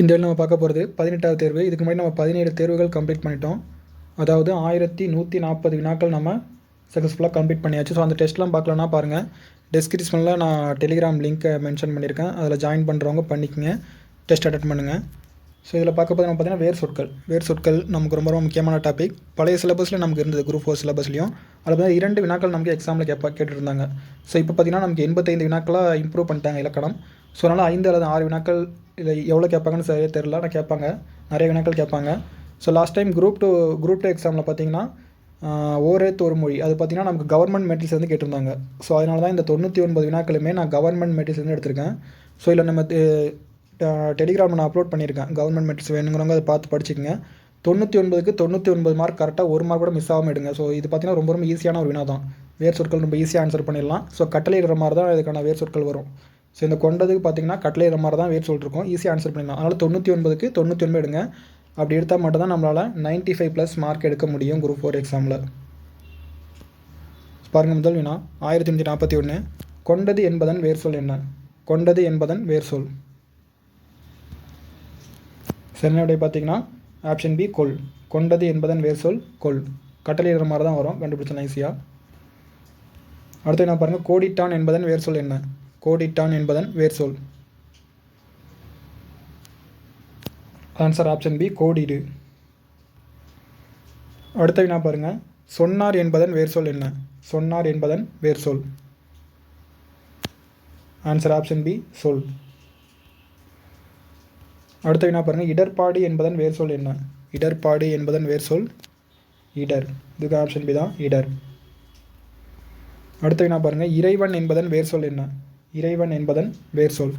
இந்த நம்ம பார்க்க போகிறது பதினெட்டாவது தேர்வு. இதுக்கு முன்னாடி நம்ம பதினேழு தேர்வுகள் கம்ப்ளீட் பண்ணிட்டோம். அதாவது ஆயிரத்தி நூற்றி நாற்பது வினாக்கள் நம்ம சக்ஸஸ்ஃபுல்லாக கம்ப்ளீட் பண்ணியாச்சு. ஸோ அந்த டெஸ்ட்லாம் பார்க்கலன்னா பாருங்கள் டெஸ்கிரிப்ஷனில் நான் டெலிகிராம் லிங்க்கை மென்ஷன் பண்ணியிருக்கேன். அதில் ஜாயின் பண்ணுறவங்க பண்ணிக்கங்க. டெஸ்ட் அட்டன் பண்ணுங்கள் ஸோ இதில் பார்க்க போது நம்ம பார்த்தீங்கன்னா வேர் சொற்கள். வேர் சொற்கள் நமக்கு ரொம்ப ரொம்ப முக்கியமான டாபிக் பழைய சிலபஸில் நமக்கு இருந்தது குரூப் ஃபோர் சிலபஸ்லையும் அதில் பார்த்தீங்கன்னா இரண்டு வினாக்கள் நமக்கு எக்ஸாமில் கேட்பா கேட்டுருந்தாங்க. ஸோ இப்போ பார்த்தீங்கன்னா நமக்கு எண்பத்தைந்து வினாக்களாக இம்ப்ரூவ் பண்ணிட்டாங்க இலக்கணம். ஸோ அதனால் ஐந்து அல்லது ஆறு வினாக்கள் இல்லை எவ்வளோ கேட்பாங்கன்னு சரியாக தெரில ஆனால் கேட்பாங்க. நிறைய வினாக்கள் கேட்பாங்க. So last time group two group two எக்ஸாமில் பார்த்தீங்கன்னா ஓரேத் ஒரு மொழி. அது பார்த்தீங்கன்னா நமக்கு கவர்மெண்ட் மெட்டீரியல்ஸ் வந்து கேட்டிருந்தாங்க. ஸோ அதனால தான் இந்த தொண்ணூற்றி ஒன்பது வினாக்களுமே நான் கவர்மெண்ட் மெட்டீரியல்ஸ் வந்து எடுத்திருக்கேன். ஸோ இல்லை நம்ம டெலிகிராமில் நான் அப்லோட் பண்ணியிருக்கேன். கவர்மெண்ட் மெட்டீரியல்ஸ் வேணுங்கிறவங்க அதை பார்த்து படிச்சுக்கங்க. தொண்ணூற்றி ஒன்பதுக்கு தொண்ணூற்றி ஒன்பது மார்க் கரெக்டாக ஒரு மார்க் கூட மிஸ் ஆகாமல் எடுங்க. ஸோ இது பார்த்தீங்கன்னா ரொம்ப ரொம்ப ஈஸியான ஒரு வினா தான் வேர் சொற்கள் ரொம்ப ஈஸியாக ஆன்சர் பண்ணிடலாம். ஸோ கட்டளையிடுற மாதிரி தான் இதுக்கான வேர் சொற்கள் வரும். ஸோ இந்த கொண்டதுக்கு பார்த்தீங்கன்னா கட்டளையிடுற மாதிரி தான் வேர் சொல்லிருக்கோம். இருக்கும் ஈஸியாக ஆன்சர் பண்ணிடலாம். அதனால் தொண்ணூற்றி ஒன்பதுக்கு தொண்ணூற்றி ஒன்பது எடுங்க. அப்படி எடுத்தால் மட்டும் தான் நம்மளால் நைன்ட்டி ஃபைவ் ப்ளஸ் மார்க் எடுக்க முடியும் குரூப் ஃபோர் எக்ஸாமில் பாருங்கள் முதல் வினா ஆயிரத்தி நூற்றி நாற்பத்தி ஒன்று கொண்டது என்பதன் வேர் சொல் என்ன? கொண்டது என்பதன் வேர் சொல். சென்னையுடைய பார்த்தீங்கன்னா ஆப்ஷன் பி கொல். கொண்டது என்பதன் வேர் சொல் கொல். கட்டளையிடுற மாதிரி தான் வரும். கண்டுபிடிச்சலாம் ஈஸியாக அடுத்து என்ன பாருங்கள் கோடிட்டான் என்பதன் வேர் சொல் என்ன? கோடிட்டான் என்பதன் வேர் சொல். ஆன்சர் ஆப்ஷன் பி கோடிடு. அடுத்த வினா பாருங்கள் சொன்னார் என்பதன் வேர் சொல் என்ன? சொன்னார் என்பதன் வேர் சொல். ஆன்சர் ஆப்ஷன் பி சொல். அடுத்த வினா பாருங்கள் இடர்பாடு என்பதன் வேர் சொல் என்ன? இடர்பாடு என்பதன் வேர் சொல் இடர். இதுக்கு ஆப்ஷன் பி தான் இடர். அடுத்த வினா பாருங்கள் இறைவன் என்பதன் வேர் சொல் என்ன? இறைவன் என்பதன் வேர் சொல்.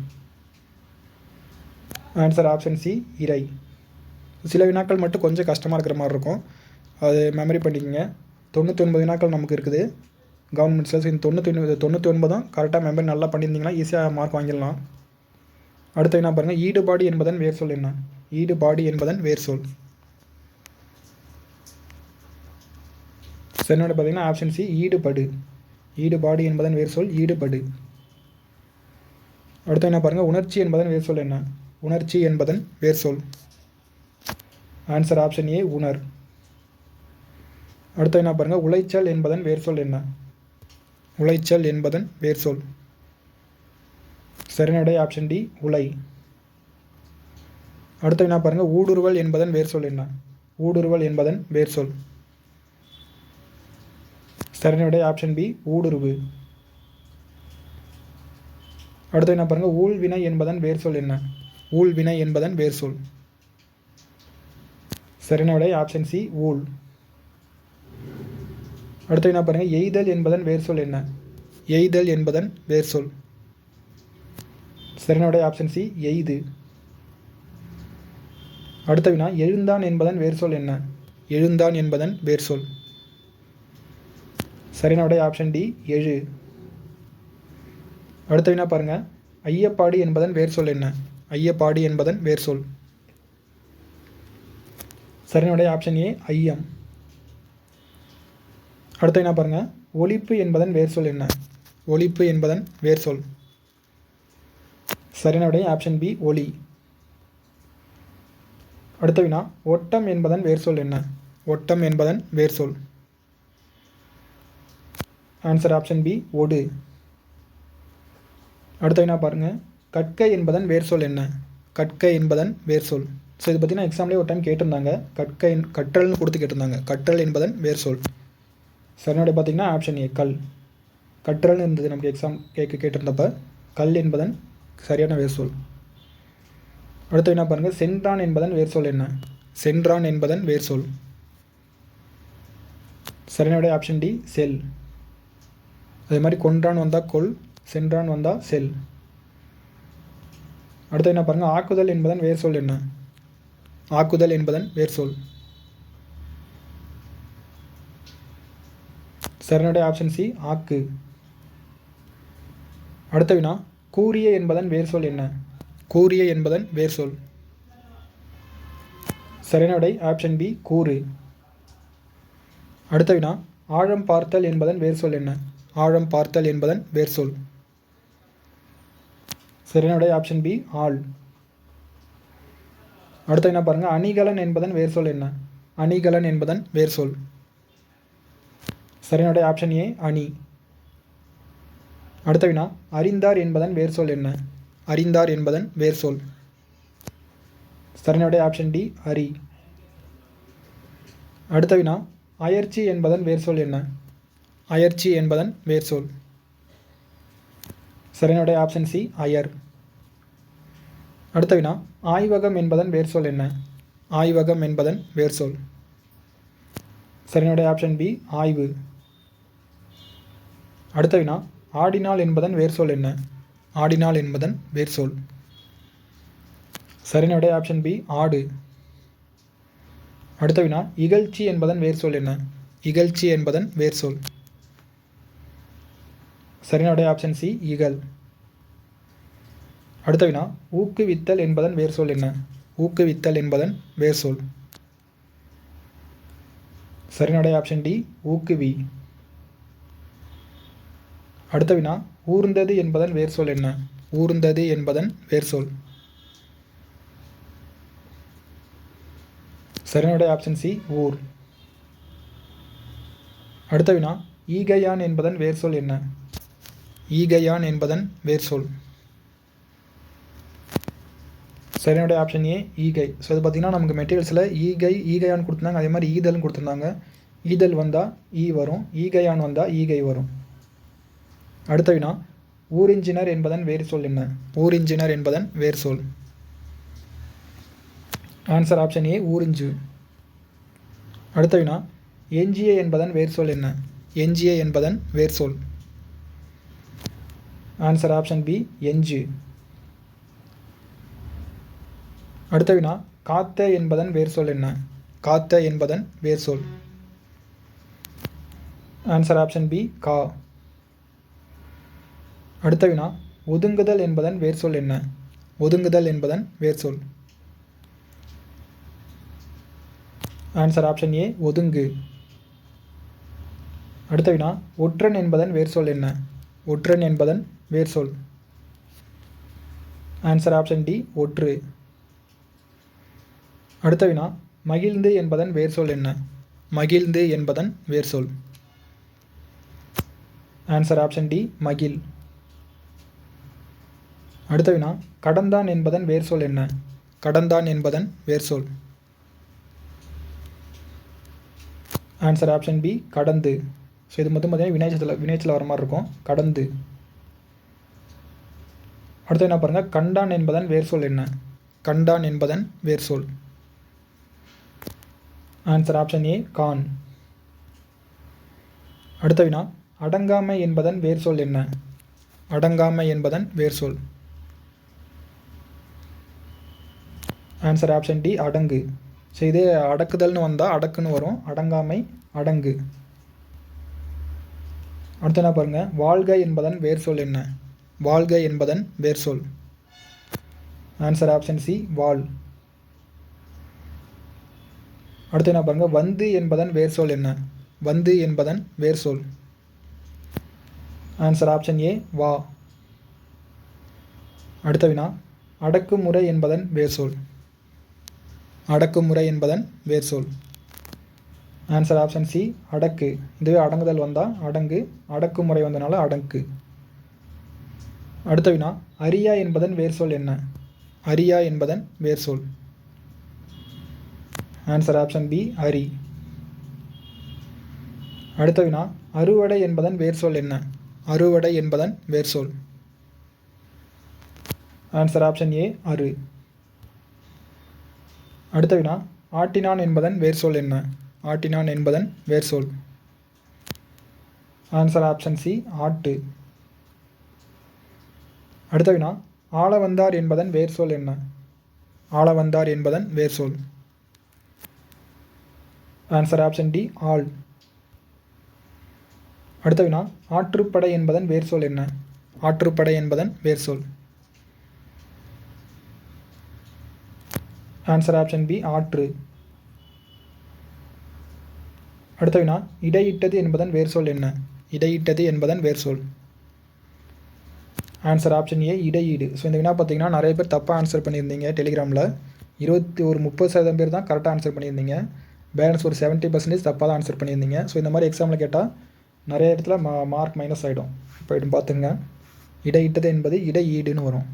ஆன்சர் ஆப்ஷன் சி இறை. சில வினாக்கள் மட்டும் கொஞ்சம் கஷ்டமாக இருக்கிற மாதிரி இருக்கும். அது மெமரி பண்ணிக்கோங்க. தொண்ணூற்றி ஒன்பது வினாக்கள் நமக்கு இருக்குது. கவர்மெண்ட் சிலஸ் இந்த தொண்ணூற்றி ஒன்பது தொண்ணூற்றி ஒன்பதும் கரெக்டாக மெமரி நல்லா பண்ணியிருந்தீங்கன்னா ஈஸியாக மார்க் வாங்கிடலாம். அடுத்து என்ன பாருங்கள் ஈடுபாடு என்பதன் வேர் சொல் என்ன? ஈடுபாடு என்பதன் வேர் சொல். சென்னோட பார்த்தீங்கன்னா ஆப்ஷன் சி ஈடுபடு. ஈடுபாடு என்பதன் வேர் சொல் ஈடுபடு. அடுத்து என்ன பாருங்கள் உணர்ச்சி என்பதன் வேர் சொல் என்ன? உணர்ச்சி என்பதன் வேர் சொல். ஆன்சர் ஆப்ஷன் ஏ உணர். அடுத்து என்ன பாருங்கள் உளைச்சல் என்பதன் வேர் சொல் என்ன? உளைச்சல் என்பதன் வேர் சொல். சரிநடை ஆப்ஷன் டி உலை அடுத்து என்ன பாருங்கள் ஊடுருவல் என்பதன் வேர் சொல் என்ன? ஊடுருவல் என்பதன் வேர் சொல். சரிநடை ஆப்ஷன் பி ஊடுருவு. அடுத்து என்ன பாருங்கள் ஊழ்வினை என்பதன் வேர் சொல் என்ன? ஊழ்வினை என்பதன் வேர் சொல். சரிநடை ஆப்ஷன் சி ஊழ். அடுத்து என்ன பாருங்கள் எய்தல் என்பதன் வேர் சொல் என்ன? எய்தல் என்பதன் வேர் சொல். சரினுடைய ஆப்ஷன் சி எய்து. அடுத்த வினா எழுந்தான் என்பதன் வேர் சொல் என்ன? எழுந்தான் என்பதன் வேர் சொல். சரினுடைய ஆப்ஷன் டி எழு. அடுத்த வினா பாருங்க. ஐயப்பாடி என்பதன் வேர் சொல் என்ன? ஐயப்பாடி என்பதன் வேர் சொல். சரினுடைய ஆப்ஷன் ஏ ஐயம். அடுத்த என்ன பாருங்க. ஒழிப்பு என்பதன் வேர் சொல் என்ன? ஒழிப்பு என்பதன் வேர் சொல். சரினுடைய ஆப்ஷன் பி ஒளி. அடுத்த வினா ஒட்டம் என்பதன் வேர் சொல் என்ன? ஒட்டம் என்பதன் வேர் சொல். ஆன்சர் ஆப்ஷன் பி ஒடு. அடுத்த வினா பாருங்கள் கற்கை என்பதன் வேர் சொல் என்ன? கற்கை என்பதன் வேர் சொல் ஸோ இது பார்த்தீங்கன்னா எக்ஸாம்லேயே ஒரு டைம் கேட்டிருந்தாங்க. கற்கை கற்றல்னு கொடுத்து கேட்டிருந்தாங்க. கற்றல் என்பதன் வேர் சொல் சரியோட பார்த்தீங்கன்னா ஆப்ஷன் ஏ கல். கற்றல்னு இருந்தது நமக்கு எக்ஸாம் கேட்க கேட்டிருந்தப்ப கல் என்பதன் சரியான வேர் சொல் அடுத்து என்ன பாருங்கள் சென்றான் என்பதன் வேர் சொல் என்ன? சென்றான் என்பதன் வேர் சொல் சரியான ஆப்ஷன் டி செல். அதே மாதிரி கொன்றான் வந்தால் கொல். சென்றான் வந்தால் செல். அடுத்து என்ன பாருங்கள் ஆக்குதல் என்பதன் வேர் சொல் என்ன? ஆக்குதல் என்பதன் வேர் சொல் சரியான ஆப்ஷன் சி ஆக்கு. அடுத்த வினா கூறிய என்பதன் வேர் சொல் என்ன? கூறிய என்பதன் வேர் சொல் சரியான ஆப்ஷன் பி கூறு. அடுத்த வினா ஆழம் பார்த்தல் என்பதன் வேர் சொல் என்ன? ஆழம் பார்த்தல் என்பதன் வேர் சொல் சரியான ஆப்ஷன் பி ஆல் அடுத்து என்ன பாருங்கள் அணிகலன் என்பதன் வேர் சொல் என்ன? அணிகலன் என்பதன் வேர் சொல். சரியானுடைய ஆப்ஷன் ஏ அணி. அடுத்த வினா அறிந்தார் என்பதன் வேர் சொல் என்ன? அறிந்தார் என்பதன் வேர் சொல். சரியானுடைய ஆப்ஷன் டி அரி. அடுத்த வினா அயர்ச்சி என்பதன் வேர் சொல் என்ன? அயர்ச்சி என்பதன் வேர் சொல் ஆப்ஷன் சி அயர் அடுத்த வினா ஆய்வகம் என்பதன் வேர் சொல் என்ன? ஆய்வகம் என்பதன் வேர் சொல். ஆப்ஷன் பி ஆய்வு. அடுத்த வினா ஆடினால் என்பதன் வேர் சொல் என்ன? ஆடினால் என்பதன் வேர் சொல். ஆப்ஷன் பி ஆடு. அடுத்த வினா இகழ்ச்சி என்பதன் வேர் சொல் என்ன? இகழ்ச்சி என்பதன் வேர் சொல். சரியானுடைய ஆப்ஷன் சி ஈகல் அடுத்த வினா ஊக்குவித்தல் என்பதன் வேர் சொல் என்ன? ஊக்குவித்தல் என்பதன் வேர் சொல். சரியானுடைய ஆப்ஷன் டி ஊக்குவி. அடுத்த வினா ஊர்ந்தது என்பதன் வேர் சொல் என்ன? ஊர்ந்தது என்பதன் வேர் சொல். சரியானுடைய ஆப்ஷன் சி ஊர். அடுத்த வினா ஈகையான் என்பதன் வேர் சொல் என்ன? ஈகையான் என்பதன் வேர் சொல். சரியானுடைய ஆப்ஷன் ஏ ஈகை. ஸோ இது பார்த்திங்கன்னா நமக்கு மெட்டீரியல்ஸில் ஈகை ஈகையான் கொடுத்துருந்தாங்க. அதே மாதிரி ஈதல்னு கொடுத்துருந்தாங்க. ஈதல் வந்தால் ஈ வரும். ஈகையான் வந்தால் ஈகை வரும். அடுத்த வினா ஊரிஞ்சினர் என்பதன் வேர் சொல் என்ன? ஊரிஞ்சினர் என்பதன் வேர் சொல். ஆன்சர் ஆப்ஷன் ஏ ஊரிஞ்சு. அடுத்த வினா எஞ்சிய என்பதன் வேர் சொல் என்ன? எஞ்சிய என்பதன் வேர் சொல். ஆன்சர் ஆப்ஷன் பி எஞ்சு அடுத்த வினா காத்த என்பதன் வேர் சொல் என்ன? காத்த என்பதன் வேர் சொல். ஆன்சர் ஆப்ஷன் பி கா. அடுத்த வினா ஒதுங்குதல் என்பதன் வேர் சொல் என்ன? ஒதுங்குதல் என்பதன் வேர் சொல். ஆன்சர் ஆப்ஷன் ஏ ஒதுங்கு. அடுத்த வினா ஒற்றன் என்பதன் வேர் சொல் என்ன? ஒற்றன் என்பதன் வேர் சொல். ஆன்சர் ஆப்ஷன் டி ஒற்று. அடுத்த வினா மகிழ்ந்து என்பதன் வேர் சொல் என்ன? மகிழ்ந்து என்பதன் வேர் சொல். ஆன்சர் ஆப்ஷன் டி மகிழ். அடுத்த வினா கடந்தான் என்பதன் வேர் சொல் என்ன? கடந்தான் என்பதன் வேர் சொல். ஆன்சர் ஆப்ஷன் பி கடந்து. ஸோ இது மொத்தம் பார்த்தீங்கன்னா வினைச்சத்தில் வினைச்சல் வர மாதிரி இருக்கும். கடந்து. அடுத்து என்ன பாருங்கள் கண்டான் என்பதன் வேர் சொல் என்ன? கண்டான் என்பதன் வேர் சொல். ஆன்சர் ஆப்ஷன் ஏ கான். அடுத்த வினா அடங்காமை என்பதன் வேர் சொல் என்ன? அடங்காமை என்பதன் வேர் சொல். ஆன்சர் ஆப்ஷன் டி அடங்கு. ஸோ இதே அடக்குதல்னு வந்தால் அடக்குன்னு வரும். அடங்காமை அடங்கு. அடுத்து என்ன பாருங்கள் வாழ்க என்பதன் வேர் சொல் என்ன? வாழ்க என்பதன் வேர் சொல் ஆன்சர் ஆப்ஷன் சி வால் அடுத்து என்ன பாருங்கள் வந்து என்பதன் வேர் சொல் என்ன? வந்து என்பதன் வேர் சொல் ஆன்சர் ஆப்ஷன் ஏ வா. அடுத்த வினா அடக்குமுறை என்பதன் வேர் சொல் அடக்குமுறை என்பதன் வேர் சொல் ஆன்சர் ஆப்ஷன் சி அடக்கு. இதுவே அடங்குதல் வந்தால் அடங்கு. அடக்குமுறை வந்தனால அடக்கு அடுத்த வினா அரியா என்பதன் வேர்சொல் என்ன? அரியா என்பதன் வேர்சொல் ஆன்சர் ஆப்ஷன் பி அரி. அடுத்த வினா அறுவடை என்பதன் வேர்சொல் என்ன? அறுவடை என்பதன் வேர்சொல் ஆன்சர் ஆப்ஷன் ஏ அரு அடுத்த வினா ஆட்டினான் என்பதன் வேர்சொல் என்ன? ஆட்டினான் என்பதன் வேர்சொல் ஆன்சர் ஆப்ஷன் சி ஆட்டு. அடுத்த வினா ஆள வந்தார் என்பதன் வேர் சொல் என்ன? ஆள வந்தார் என்பதன் வேர் சொல். ஆன்சர் ஆப்ஷன் டி ஆள். அடுத்த வினா ஆற்றுப்படை என்பதன் வேர் சொல் என்ன? ஆற்றுப்படை என்பதன் வேர் சொல். ஆன்சர் ஆப்ஷன் பி ஆற்று. அடுத்த வினா இடையிட்டது என்பதன் வேர் சொல் என்ன? இடையிட்டது என்பதன் வேர் சொல். ஆன்சர் ஆப்ஷன் ஏ இடையீடு. ஸோ இந்த வினா பார்த்தீங்கன்னா நிறைய பேர் தப்பாக ஆன்சர் பண்ணியிருந்தீங்க டெலிகிராமில் இருபத்தி ஒரு முப்பது சதவீதம் பேர் தான் கரெக்டாக ஆன்சர் பண்ணியிருந்தீங்க. பேலன்ஸ் ஒரு செவன்ட்டி பர்சன்டேஜ் தப்பாக தான் ஆன்சர் பண்ணியிருந்தீங்க. ஸோ இந்த மாதிரி எக்ஸாமில் கேட்டால் நிறைய இடத்துல மா மார்க் மைனஸ் ஆகிடும் போய்ட்டு பார்த்துங்க. இடையிட்டது என்பது இடையீடுன்னு வரும்.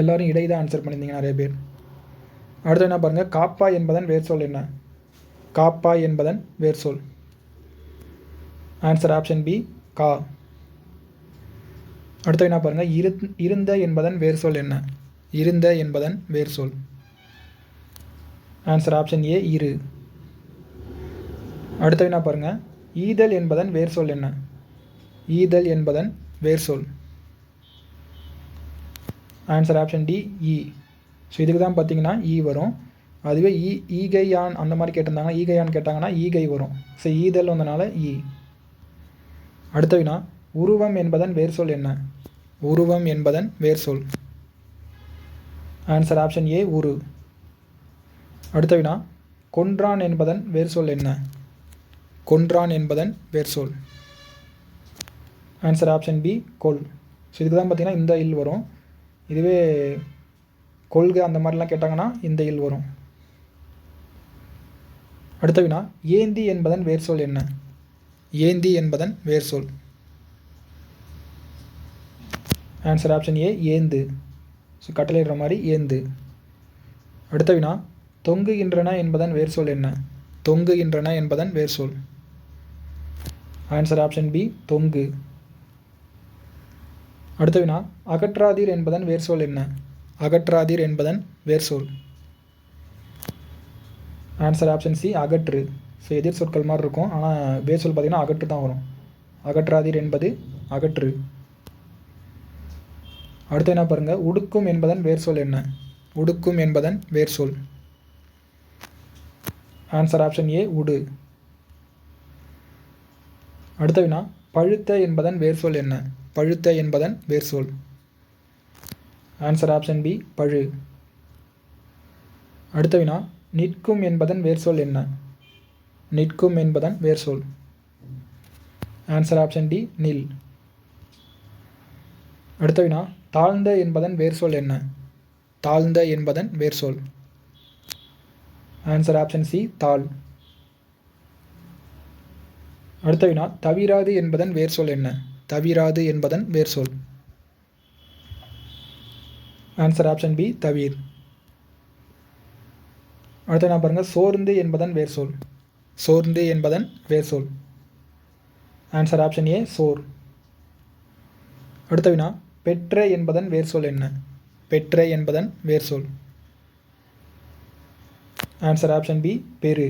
எல்லோரும் இடை தான் ஆன்சர் பண்ணியிருந்தீங்க நிறைய பேர். அடுத்து என்ன பாருங்கள் காப்பா என்பதன் வேர் சொல் என்ன? காப்பா என்பதன் வேர் சொல். ஆன்சர் ஆப்ஷன் பி கா. அடுத்து என்ன பாருங்கள் இரு இருந்த என்பதன் வேர் சொல் என்ன? இருந்த என்பதன் வேர் சொல். ஆன்சர் ஆப்ஷன் ஏ இரு. அடுத்து என்ன பாருங்கள் ஈதல் என்பதன் வேர் சொல் என்ன? ஈதல் என்பதன் வேர் சொல். ஆன்சர் ஆப்ஷன் டி இ ஸோ இதுக்கு தான் பார்த்தீங்கன்னா இ e வரும். அதுவே ஈ ஈகையான் அந்த மாதிரி கேட்டிருந்தாங்கன்னா ஈகையான் கேட்டாங்கன்னா ஈகை வரும். ஸோ ஈதல் வந்தனால e. இ அடுத்த வினா உருவம் என்பதன் வேர் சொல் என்ன? உருவம் என்பதன் வேர் சொல் ஆன்சர் ஆப்ஷன் ஏ உரு. அடுத்த வினா கொன்றான் என்பதன் வேர் சொல் என்ன? கொன்றான் என்பதன் வேர் சொல் ஆன்சர் ஆப்ஷன் பி கொல். ஸோ இதுக்கு தான் பார்த்தீங்கன்னா இந்த இல் வரும். இதுவே கொள்கை அந்த மாதிரிலாம் கேட்டாங்கன்னா இந்த இல் வரும். அடுத்த வினா ஏந்தி என்பதன் வேர் சொல் என்ன? ஏந்தி என்பதன் வேர் சொல் ஆன்சர் ஆப்ஷன் ஏ ஏந்து. ஸோ கட்டளையிடுற மாதிரி ஏந்து. அடுத்த வினா தொங்குகின்றன என்பதன் வேர் சொல் என்ன? தொங்குகின்றன என்பதன் வேர் சொல். ஆன்சர் ஆப்ஷன் பி தொங்கு. அடுத்த வினா அகற்றாதீர் என்பதன் வேர் சொல் என்ன? அகற்றாதீர் என்பதன் வேர் சொல். ஆன்சர் ஆப்ஷன் சி அகற்று. ஸோ எதிர் சொற்கள் மாதிரி இருக்கும். ஆனால் வேர் சொல் பார்த்திங்கன்னா அகற்று தான் வரும். அகற்றாதீர் என்பது அகற்று. அடுத்து என்ன பாருங்கள் உடுக்கும் என்பதன் வேர் சொல் என்ன? உடுக்கும் என்பதன் வேர் சொல் ஆன்சர் ஆப்ஷன் ஏ உடு. அடுத்த வினா பழுத்த என்பதன் வேர் சொல் என்ன? பழுத்த என்பதன் வேர் சொல் ஆன்சர் ஆப்ஷன் பி பழு. அடுத்த வினா நிற்கும் என்பதன் வேர் சொல் என்ன? நிற்கும் என்பதன் வேர் சொல் ஆன்சர் ஆப்ஷன் டி நில். அடுத்த வினா தாழ்ந்த என்பதன் வேர் சொல் என்ன? தாழ்ந்த என்பதன் வேர் சொல். ஆன்சர் ஆப்ஷன் சி தாள் அடுத்த வினா தவிராது என்பதன் வேர் சொல் என்ன? தவிராது என்பதன் வேர் சொல். ஆன்சர் ஆப்ஷன் பி தவிர். அடுத்த நான் பாருங்கள் சோர்ந்து என்பதன் வேர் சொல். சோர்ந்து என்பதன் வேர் சொல். ஆன்சர் ஆப்ஷன் ஏ சோர். அடுத்த வினா பெற்ற என்பதன் வேர்சொல் என்ன? பெற்ற என்பதன் வேர் சொல் ஆன்சர் ஆப்ஷன் பி பெரு.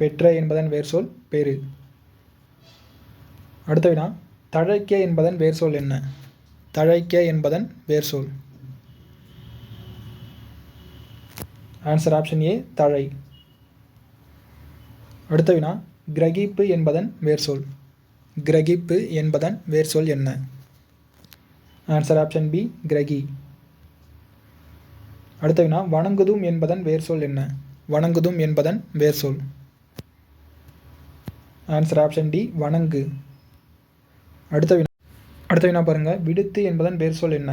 பெற்ற என்பதன் வேர்சொல் பெரு. அடுத்த வினா தழைக்க என்பதன் வேர்சொல் என்ன? தழைக்க என்பதன் வேர் சொல் ஆன்சர் ஆப்ஷன் ஏ தழை. அடுத்த வினா கிரகிப்பு என்பதன் வேர்சொல். கிரகிப்பு என்பதன் வேர்சொல் என்ன? ஆன்சர் ஆப்ஷன் பி கிரகி அடுத்த வினா வணங்குதும் என்பதன் வேர் சொல் என்ன? வணங்குதும் என்பதன் வேர் சொல் ஆன்சர் ஆப்ஷன் டி வணங்கு. அடுத்த வினா அடுத்த வினா பாருங்கள் விடுத்து என்பதன் வேர் சொல் என்ன?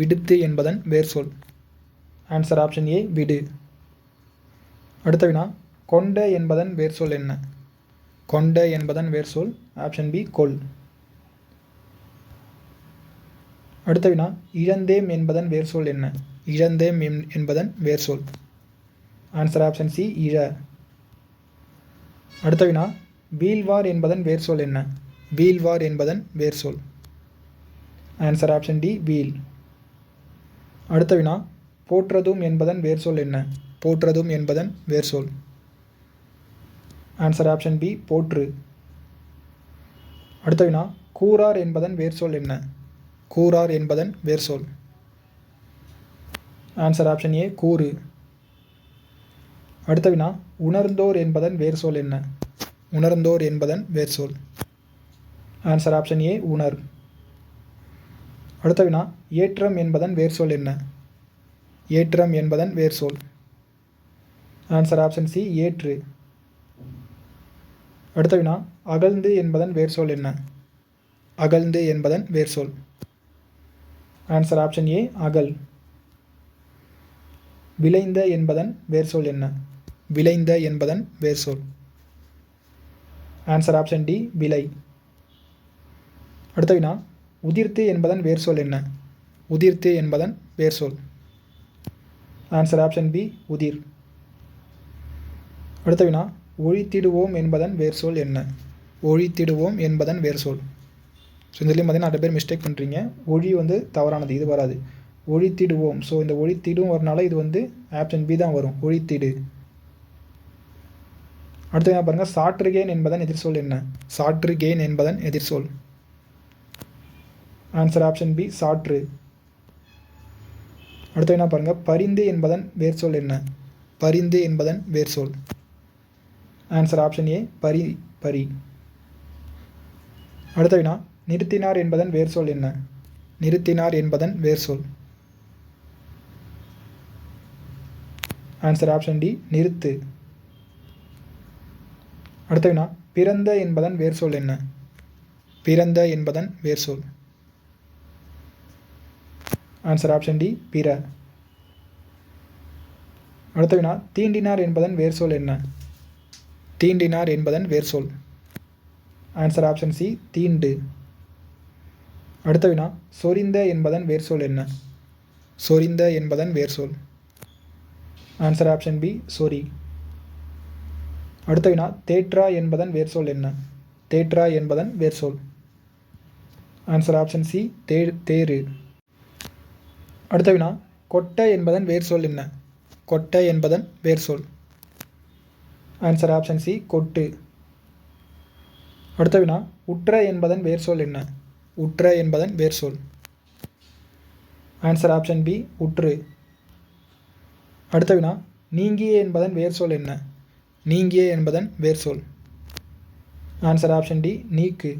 விடுத்து என்பதன் வேர் சொல் ஆன்சர் ஆப்ஷன் ஏ விடு. அடுத்த வினா கொண்ட என்பதன் வேர் சொல் என்ன? கொண்ட என்பதன் வேர் சொல் ஆப்ஷன் பி கொல் அடுத்த வினா இழந்தேம் என்பதன் வேர் சொல் என்ன? இழந்தேம் என்பதன் வேர் சொல் ஆன்சர் ஆப்ஷன் சி இழ. அடுத்த வினா வீல்வார் என்பதன் வேர் சொல் என்ன? வீல்வார் என்பதன் வேர் சொல் ஆன்சர் ஆப்ஷன் டி வீல் அடுத்த வினா போற்றதும் என்பதன் வேர் சொல் என்ன? போற்றதும் என்பதன் வேர் சொல் ஆன்சர் ஆப்ஷன் பி போற்று. அடுத்த வினா கூறார் என்பதன் வேர் சொல் என்ன? கூறார் என்பதன் வேர் சொல். ஆன்சர் ஆப்ஷன் ஏ கூறு. அடுத்த வினா உணர்ந்தோர் என்பதன் வேர் சொல் என்ன? உணர்ந்தோர் என்பதன் வேர்சொல் ஆன்சர் ஆப்ஷன் ஏ உணர். அடுத்த வினா ஏற்றம் என்பதன் வேர் சொல் என்ன? ஏற்றம் என்பதன் வேர் சொல். ஆன்சர் ஆப்ஷன் சி ஏற்று. அடுத்த வினா அகழ்ந்து என்பதன் வேர் சொல் என்ன? அகழ்ந்து என்பதன் வேர்சொல் ஆன்சர் ஆப்ஷன் ஏ அகல். விளைந்த என்பதன் வேர்சொல் என்ன? விளைந்த என்பதன் வேர்சொல் ஆன்சர் ஆப்ஷன் டி விலை அடுத்த வினா உதிர்த்து என்பதன் வேர்சொல் என்ன? உதிர்த்து என்பதன் வேர்சொல் ஆன்சர் ஆப்ஷன் பி உதிர். அடுத்த வினா ஒழித்திடுவோம் என்பதன் வேர்சொல் என்ன? ஒழித்திடுவோம் என்பதன் வேர்சொல் ஸோ இதுலேயும் பார்த்தீங்கன்னா நிறைய பேர் மிஸ்டேக் பண்ணுறீங்க ஒழி வந்து தவறானது இது வராது. ஒழித்திடுவோம் ஸோ இந்த ஒழித்திடும் வரனால இது வந்து ஆப்ஷன் பி தான் வரும். ஒழித்திடு அடுத்து என்ன பாருங்கள் சாற்றுகேன் என்பதன் எதிர்சொல் என்ன? சாற்றுகேன் என்பதன் எதிர்சொல். ஆன்சர் ஆப்ஷன் பி சாற்று. அடுத்து என்ன பாருங்கள் பரிந்து என்பதன் வேர்சொல் என்ன? பரிந்து என்பதன் வேர்சொல் ஆன்சர் ஆப்ஷன் ஏ பரி பரி. அடுத்த வினா நிறுத்தினார் என்பதன் வேர்சொல் என்ன? நிறுத்தினார் என்பதன் வேர்சொல். ஆன்சர் ஆப்ஷன் டி நிறுத்து. அடுத்த வினா பிறந்த என்பதன் வேர்சொல் என்ன? பிறந்த என்பதன் வேர்சொல். ஆன்சர் ஆப்ஷன் டி பிற. அடுத்த வினா தீண்டினார் என்பதன் வேர்சொல் என்ன? தீண்டினார் என்பதன் வேர்சொல். ஆன்சர் ஆப்ஷன் சி தீண்டு. அடுத்த வினா சொரிந்த என்பதன் வேர்சொல் என்ன? சொரிந்த என்பதன் வேர்சொல். ஆன்சர் ஆப்ஷன் பி சொரி. அடுத்த வினா தேற்றா என்பதன் வேர்சொல் என்ன? தேற்றா என்பதன் வேர்சொல். ஆன்சர் ஆப்ஷன் சி தே தேரு அடுத்த வினா கொட்டை என்பதன் வேர்சொல் என்ன? கொட்டை என்பதன் வேர்சொல். ஆன்சர் ஆப்ஷன் சி கொட்டு. அடுத்த வினா உற்ற என்பதன் வேர்சொல் என்ன? உற்ற என்பதன் வேர்சொல் ஆன்சர் ஆப்ஷன் பி உற்று. அடுத்த வினா நீங்கிய என்பதன் வேர்சொல் என்ன? நீங்கிய என்பதன் வேர்சொல் ஆன்சர் ஆப்ஷன் டி நீக்கு.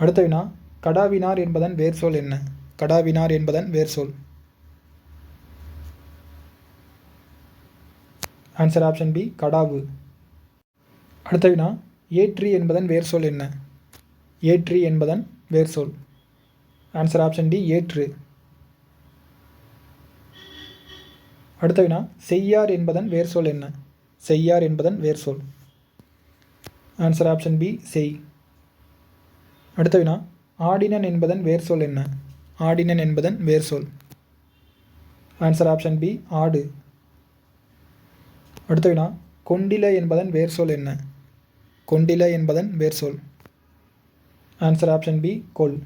அடுத்த வினா கடாவினார் என்பதன் வேர்சொல் என்ன? கடாவினார் என்பதன் வேர்சொல் ஆன்சர் ஆப்ஷன் பி கடாவு. அடுத்த வினா ஏற்றி என்பதன் வேர்சொல் என்ன? ஏற்றி என்பதன் வேர்சொல் ஆன்சர் ஆப்ஷன் டி ஏற்று. அடுத்த வினா செய்யார் என்பதன் வேர்சொல் என்ன? செய்யார் என்பதன் வேர்சொல் ஆன்சர் ஆப்ஷன் பி செய். அடுத்த வினா ஆடினன் என்பதன் வேர்சொல் என்ன? ஆடினன் என்பதன் வேர்சொல் ஆன்சர் ஆப்ஷன் பி ஆடு. அடுத்த வினா கொண்டில என்பதன் வேர்சொல் என்ன? கொண்டில என்பதன் வேர்சொல் ஆன்சர் ஆப்ஷன் பி கொல்.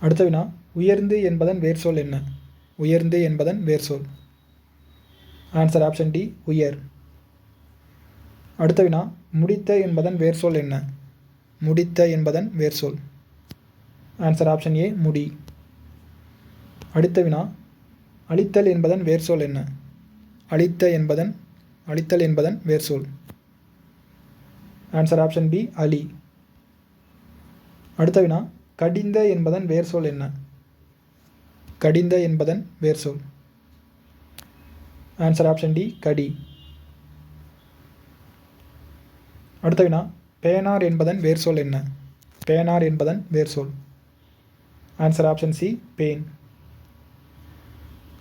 அடுத்த வினா உயர்ந்து என்பதன் வேர்சொல் என்ன? உயர்ந்து என்பதன் வேர்சொல் ஆன்சர் ஆப்ஷன் டி உயர். அடுத்த வினா முடித்த என்பதன் வேர்சொல் என்ன? முடித்த என்பதன் வேர்சொல் ஆன்சர் ஆப்ஷன் ஏ முடி. அடுத்த வினா அழித்தல் என்பதன் வேர்சொல் என்ன? அழித்த என்பதன் அழித்தல் என்பதன் வேர்சொல் ஆன்சர் ஆப்ஷன் பி அலி. அடுத்த வினா கடிந்த என்பதன் வேர்சொல் என்ன? கடிந்த என்பதன் வேர்சொல் ஆன்சர் ஆப்ஷன் டி கடி. அடுத்த வினா பேனார் என்பதன் வேர்சொல் என்ன? பேனார் என்பதன் வேர்சொல் ஆன்சர் ஆப்ஷன் சி பேன்.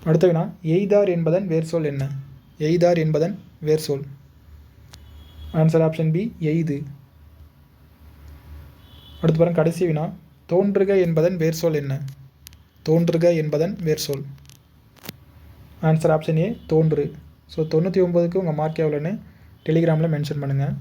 அடுத்த வினா எய்தார் என்பதன் வேர்சொல் என்ன? எய்தார் என்பதன் வேர்சொல் ஆன்சர் ஆப்ஷன் பி எய்து. அடுத்து பாருங்க கடைசி வினா. தோன்றுக என்பதன் வேர்சொல் என்ன? தோன்றுக என்பதன் வேர்சொல். ஆன்சர் ஆப்ஷன் ஏ தோன்று. ஸோ தொண்ணூற்றி ஒம்பதுக்கு உங்கள் மார்க் எவ்வளோன்னு டெலிகிராமில் மென்ஷன் பண்ணுங்கள்